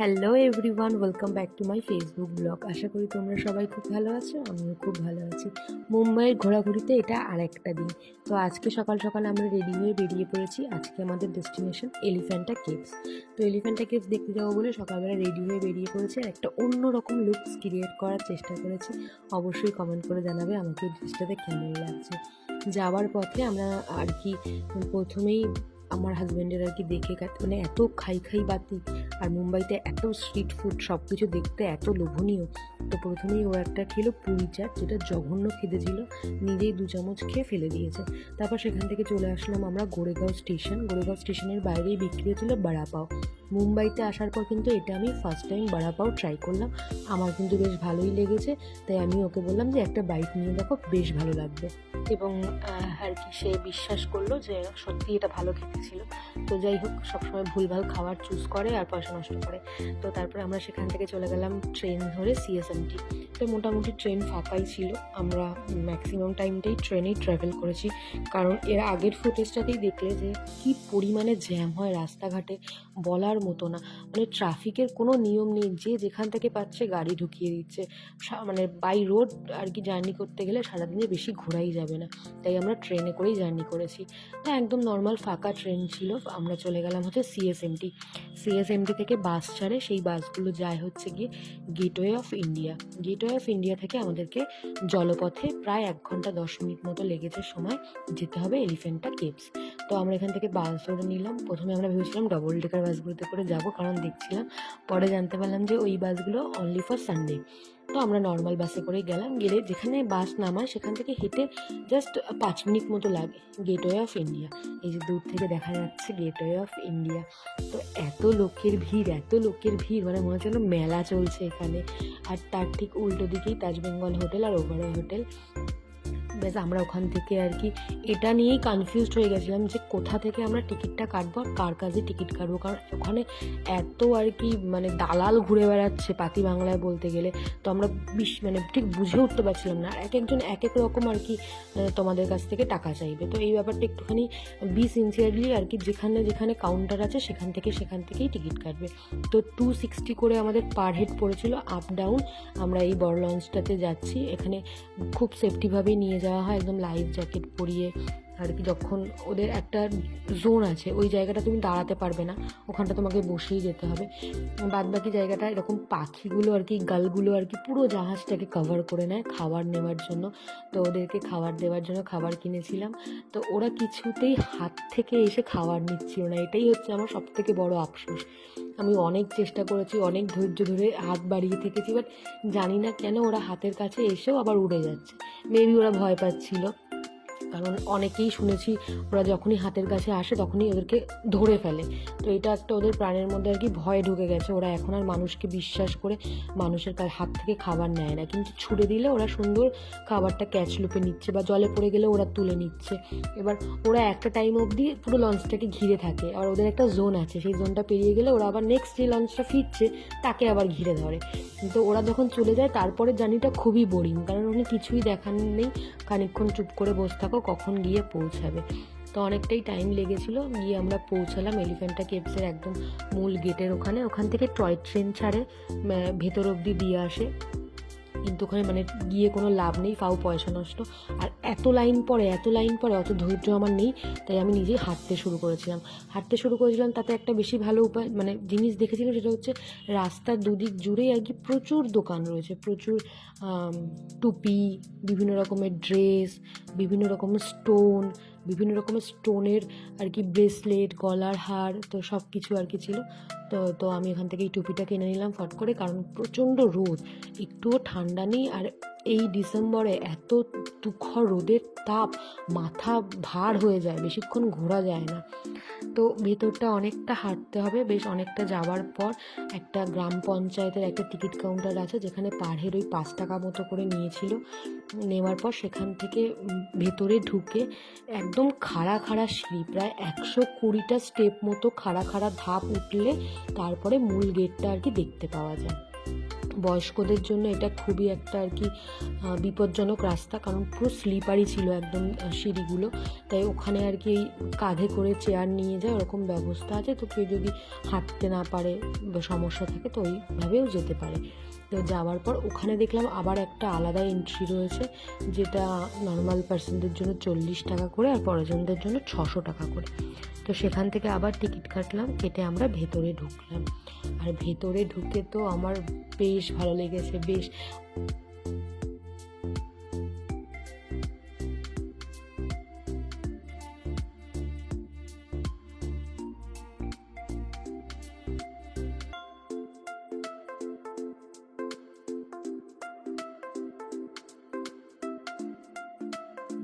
Hello everyone welcome back to my Facebook blog আশা করি তোমরা সবাই খুব ভালো আছো, আমিও খুব ভালো আছি। মুম্বাইয়ের ঘোরাঘুরিতে এটা আর একটা দিন। তো আজকে সকাল সকাল আমরা রেডি হয়ে বেরিয়ে পড়েছি। আজকে আমাদের ডেস্টিনেশন এলিফ্যান্টা কেভস তো এলিফ্যান্টা কেভস দেখতে যাব বলে সকালবেলা রেডি হয়ে বেরিয়ে পড়েছি আর একটা অন্যরকম লুকস ক্রিয়েট করার চেষ্টা করেছি। অবশ্যই কমেন্ট করে জানাবে আমাকে ড্রেসটাতে কেমন লাগছে। যাওয়ার পথে আমরা আর কি প্রথমেই আমার হাজব্যান্ডের আর কি দেখে মানে এত খাই খাই বাতি আর মুম্বাইতে এত স্ট্রিট ফুড সব কিছু দেখতে এত লোভনীয়। তো প্রথমেই ও একটা খেলো পুরি চাট, যেটা জঘন্য খেতে ছিল। নিজেই দু চামচ খেয়ে ফেলে দিয়েছে। তারপর সেখান থেকে চলে আসলাম আমরা গোরেগাঁও স্টেশন। গোরেগাঁও স্টেশনের বাইরেই বিক্রি হয়েছিল বড়া পাও। মুম্বাইতে আসার পর কিন্তু এটা আমি ফার্স্ট টাইম বড়া পাও ট্রাই করলাম। আমার কিন্তু বেশ ভালোই লেগেছে। তাই আমি ওকে বললাম যে, একটা বাইক নিয়ে দেখো, বেশ ভালো লাগবে। এবং আর কি সে বিশ্বাস করল যে সত্যি এটা ভালো খেতে ছিল। তো যাই হোক, সবসময় ভুলভাল খাবার চুজ করে আর পয়সা নষ্ট করে। তো তারপরে আমরা সেখান থেকে চলে গেলাম ট্রেন ধরে সিএসএমটি তো মোটামুটি ট্রেন ফাঁকাই ছিল। আমরা ম্যাক্সিমাম টাইমটাই ট্রেনেই ট্রাভেল করেছি। কারণ এর আগের ফুটেজটাতেই দেখলে যে কি পরিমাণে জ্যাম হয় রাস্তাঘাটে বলার মতো না। মানে ট্রাফিকের কোনো নিয়ম নেই। যে যেখান থেকে পাচ্ছে গাড়ি ঢুকিয়ে দিচ্ছে। মানে বাই রোড আর কি জার্নি করতে গেলে সারাদিনে বেশি ঘোরাই যাবে না। তাই আমরা ট্রেনে করেই জার্নি করেছি। তো একদম নর্মাল ফাঁকা ট্রেন ছিল। আমরা চলে গেলাম হচ্ছে সিএসএমটি সিএসএমটি থেকে বাস ছাড়ে। সেই বাসগুলো যায় হচ্ছে গিয়ে gateway of India gateway of India থেকে আমাদেরকে জলপথে প্রায় এক ঘণ্টা দশ মিনিট মতো লেগেছে সময় যেতে হবে এলিফেন্টা কেপস তো আমরা এখান থেকে বাস ধরে নিলাম। প্রথমে আমরা ভেবেছিলাম ডবল ডেকার বাসগুলোতে করে যাব, কারণ দেখছিলাম, পরে জানতে পারলাম যে ওই বাসগুলো অনলি ফর সানডে তো আমরা নর্মাল বাসে করে গেলাম। গেলে যেখানে বাস নামায় সেখান থেকে হেঁটে জাস্ট পাঁচ মিনিট মতো লাগে। গেটওয়ে অফ ইন্ডিয়া এই যে দূর থেকে দেখা যাচ্ছে গেটওয়ে অফ ইন্ডিয়া তো এত লোকের ভিড়, এত লোকের ভিড় মানে মনে হচ্ছে মেলা চলছে এখানে। আর তার ঠিক উল্টো দিকেই তাজবেঙ্গল হোটেল আর ওভারঅল হোটেল ব্যাস, আমরা ওখান থেকে আর কি এটা নিয়েই কনফিউজড হয়ে গেছিলাম যে কোথা থেকে আমরা টিকিটটা কাটবো আর কার কাছে টিকিট কাটবো। কারণ ওখানে এত আর কি মানে দালাল ঘুরে বেড়াচ্ছে পাতি বাংলায় বলতে গেলে। তো আমরা বিশ মানে ঠিক বুঝে উঠতে পারছিলাম না। এক একজন এক এক রকম আর কি তোমাদের কাছ থেকে টাকা চাইবে। তো এই ব্যাপারটা একটুখানি বি সিনসিয়ারলি আর কি যেখানে যেখানে কাউন্টার আছে সেখান থেকে সেখান থেকেই টিকিট কাটবে। তো টু সিক্সটি করে আমাদের পার হেড পড়েছিল আপ ডাউন আমরা এই বড় লঞ্চটাতে যাচ্ছি। এখানে খুব সেফটিভাবেই নিয়ে যাওয়া হয় একদম লাইফ জ্যাকেট পরিয়ে আর কি, যখন ওদের একটা জোন আছে, ওই জায়গাটা তুমি দাঁড়াতে পারবে না, ওখানটা তোমাকে বসেই যেতে হবে। বাদ বাকি জায়গাটা এরকম পাখিগুলো আর কি, গালগুলো আর কি, পুরো জাহাজটাকে কভার করে নেয় খাবার নেওয়ার জন্য। তো ওদেরকে খাবার দেওয়ার জন্য খাবার কিনেছিলাম। তো ওরা কিছুতেই হাত থেকে এসে খাবার নিচ্ছিল না। এটাই হচ্ছে আমার সব থেকে বড় আফসোস। আমি অনেক চেষ্টা করেছি, অনেক ধৈর্য ধরে হাত বাড়িয়ে থেকেছি বাট জানি না কেন ওরা হাতের কাছে এসেও আবার উড়ে যাচ্ছে। মেবি ওরা ভয় পাচ্ছিল। কারণ অনেকেই শুনেছি ওরা যখনই হাতের কাছে আসে তখনই ওদেরকে ধরে ফেলে। তো এটা একটা ওদের প্রাণের মধ্যে আর কি ভয় ঢুকে গেছে। ওরা এখন আর মানুষকে বিশ্বাস করে মানুষের হাত থেকে খাবার নেয় না। কিন্তু ছুড়ে দিলে ওরা সুন্দর খাবারটা ক্যাচ লুপে নিচ্ছে বা জলে পড়ে গেলে ওরা তুলে নিচ্ছে। এবার ওরা একটা টাইম অবধি পুরো লঞ্চটাকে ঘিরে থাকে। আর ওদের একটা জোন আছে। সেই জোনটা পেরিয়ে গেলে ওরা আবার নেক্সট যে লঞ্চটা ফিরছে তাকে আবার ঘিরে ধরে। তো ওরা যখন চলে যায় তারপরে জার্নিটা খুবই বোরিং কারণ ওখানে কিছুই দেখার নেই। খানিকক্ষণ চুপ করে বসে থাকো। কখন গিয়ে পৌঁছাবে। তো অনেকটাই টাইম লেগেছিল, গিয়ে আমরা পৌঁছালাম এলিফ্যান্টা কেভসের একদম মূল গেটের ওখানে। ওখান থেকে টয় ট্রেন ছাড়ে ভেতর অব্দি দিয়ে আসে। কিন্তু ওখানে মানে গিয়ে কোনো লাভ নেই, ফাও পয়সা নষ্ট। আর এত লাইন পরে, এত লাইন পরে অত ধৈর্য আমার নেই, তাই আমি নিজেই হাঁটতে শুরু করেছিলাম। হাঁটতে শুরু করেছিলাম তাতে একটা বেশি ভালো উপায় মানে জিনিস দেখেছিলাম সেটা হচ্ছে রাস্তার দুদিক জুড়েই আর কি প্রচুর দোকান রয়েছে, প্রচুর টুপি, বিভিন্ন রকমের ড্রেস, বিভিন্ন রকমের স্টোন বিভিন্ন রকমের স্টোনের আর কি ব্রেসলেট, গলার হার, তো সব কিছু আর কি ছিল। তো তো আমি এখান থেকে এই টুপিটা কিনে নিলাম ফট করে, কারণ প্রচণ্ড রোদ। একটুও ঠান্ডা নেই, আর এই ডিসেম্বরে এত তুখর রোদের তাপ, মাথা ভার হয়ে যায়, বেশিক্ষণ ঘোরা যায় না। তো ভেতরটা অনেকটা হাঁটতে হবে। বেশ অনেকটা যাওয়ার পর একটা গ্রাম পঞ্চায়েতের একটা টিকিট কাউন্টার আছে, যেখানে হেড ওই পাঁচ টাকা মতো করে নিয়েছিল। নেওয়ার পর সেখান থেকে ভেতরে ঢুকে একদম খাড়া খাড়া সিঁড়ি, প্রায় একশো কুড়িটা স্টেপ মতো খাড়া খাড়া ধাপ উঠলে তারপরে মূল গেটটা আর কি দেখতে পাওয়া যায়। বয়স্কদের জন্য এটা খুবই একটা আর কি বিপজ্জনক রাস্তা। কারণ পুরো স্লিপারই ছিল একদম সিঁড়িগুলো। তাই ওখানে আর কি কাঁধে করে চেয়ার নিয়ে যায়, ওরকম ব্যবস্থা আছে। তো কেউ যদি হাঁটতে না পারে বা সমস্যা থাকে, তো ওইভাবেও যেতে পারে। তো যাওয়ার পর ওখানে দেখলাম আবার একটা আলাদা এন্ট্রি রয়েছে, যেটা নর্মাল পার্সনদের জন্য চল্লিশ টাকা করে আর পরজনদের জন্য ছশো টাকা করে। তো সেখান থেকে আবার টিকিট কাটলাম, কেটে আমরা ভেতরে ঢুকলাম। আর ভেতরে ঢুকে তো আমার বেশ ভালো লেগেছে, বেশ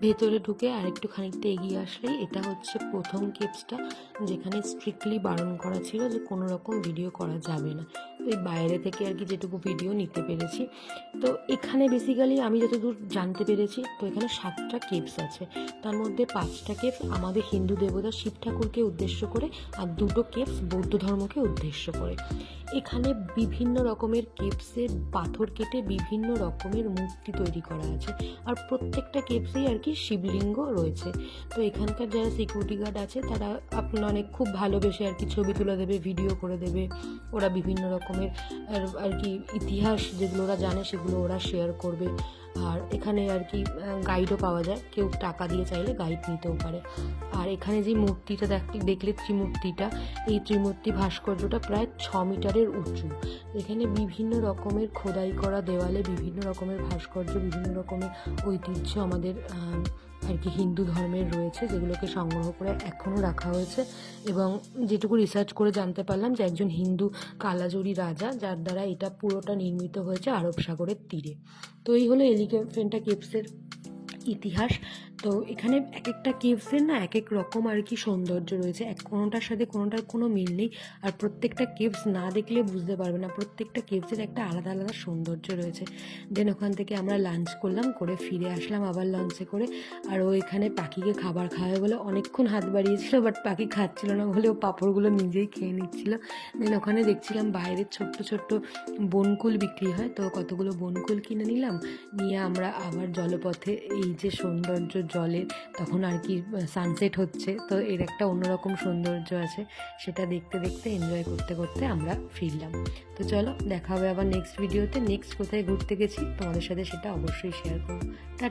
ভেতরে ঢুকে আরেকটু খানিকটা এগিয়ে আসলেই এটা হচ্ছে প্রথম কেপসটা যেখানে স্ট্রিক্টলি বারণ করা ছিল যে কোনো রকম ভিডিও করা যাবে না। ওই বাইরে থেকে আর কি যেটুকু ভিডিও নিতে পেরেছি। তো এখানে বেসিক্যালি আমি যতদূর জানতে পেরেছি, তো এখানে সাতটা কেপস আছে। তার মধ্যে পাঁচটা কেপস আমাদের হিন্দু দেবতা শিব ঠাকুরকে উদ্দেশ্য করে আর দুটো কেপস বৌদ্ধ ধর্মকে উদ্দেশ্য করে। এখানে বিভিন্ন রকমের কেপসের পাথর কেটে বিভিন্ন রকমের মূর্তি তৈরি করা আছে আর প্রত্যেকটা কেপসেই আর কি শিবলিঙ্গ রয়েছে। তো এখানকার যারা সিকিউরিটি গার্ড আছে, তারা আপনার অনেক খুব ভালোবেসে আর কি ছবি তুলে দেবে ভিডিও করে দেবে। ওরা বিভিন্ন রকমের আর কি ইতিহাস যেগুলো ওরা জানে সেগুলো ওরা শেয়ার করবে। আর এখানে আর কি গাইডও পাওয়া যায়। কেউ টাকা দিয়ে চাইলে গাইড নিতেও পারে। আর এখানে যে মূর্তিটা দেখ, দেখলে ত্রিমূর্তিটা এই ত্রিমূর্তি ভাস্কর্যটা প্রায় ছ মিটারের উঁচু। এখানে বিভিন্ন রকমের খোদাই করা দেওয়ালে বিভিন্ন রকমের ভাস্কর্য, বিভিন্ন রকমের ঐতিহ্য আমাদের আর কি হিন্দু ধর্মের রয়েছে, যেগুলোকে সংগ্রহ করে এখনও রাখা হয়েছে। এবং যেটুকু রিসার্চ করে জানতে পারলাম যে একজন হিন্দু কালাজুরি রাজা, যার দ্বারা এটা পুরোটা নির্মিত হয়েছে আরব সাগরের তীরে। তো এই হলো এলিফেন্টা কেপসের ইতিহাস তো এখানে এক একটা কেভসের না এক এক রকম আর কি সৌন্দর্য রয়েছে। এক কোনোটার সাথে কোনোটার কোনো মিল নেই। আর প্রত্যেকটা কেভস না দেখলে বুঝতে পারবে না। প্রত্যেকটা কেভসের একটা আলাদা আলাদা সৌন্দর্য রয়েছে। দেন ওখান থেকে আমরা লাঞ্চ করলাম, করে ফিরে আসলাম আবার লঞ্চে করে। আর ও এখানে পাখিকে খাবার খাওয়াবে বলে অনেকক্ষণ হাত বাড়িয়েছিল বাট পাখি খাচ্ছিল না বলে ও পাঁপড়গুলো নিজেই খেয়ে নিচ্ছিল। দেন ওখানে দেখছিলাম বাইরের ছোট্ট ছোট্ট বনকুল বিক্রি হয়। তো কতগুলো বনকুল কিনে নিলাম। নিয়ে আমরা আবার জলপথে এই যে সৌন্দর্য জলের, তখন আর কি সানসেট হচ্ছে। তো এর একটা অন্যরকম সৌন্দর্য আছে। সেটা দেখতে দেখতে এনজয় করতে করতে আমরা ফিরলাম। তো চলো, দেখা হবে আবার নেক্সট ভিডিওতে নেক্সট কোথায় ঘুরতে গেছি, তোমাদের সাথে সেটা অবশ্যই শেয়ার করব। টা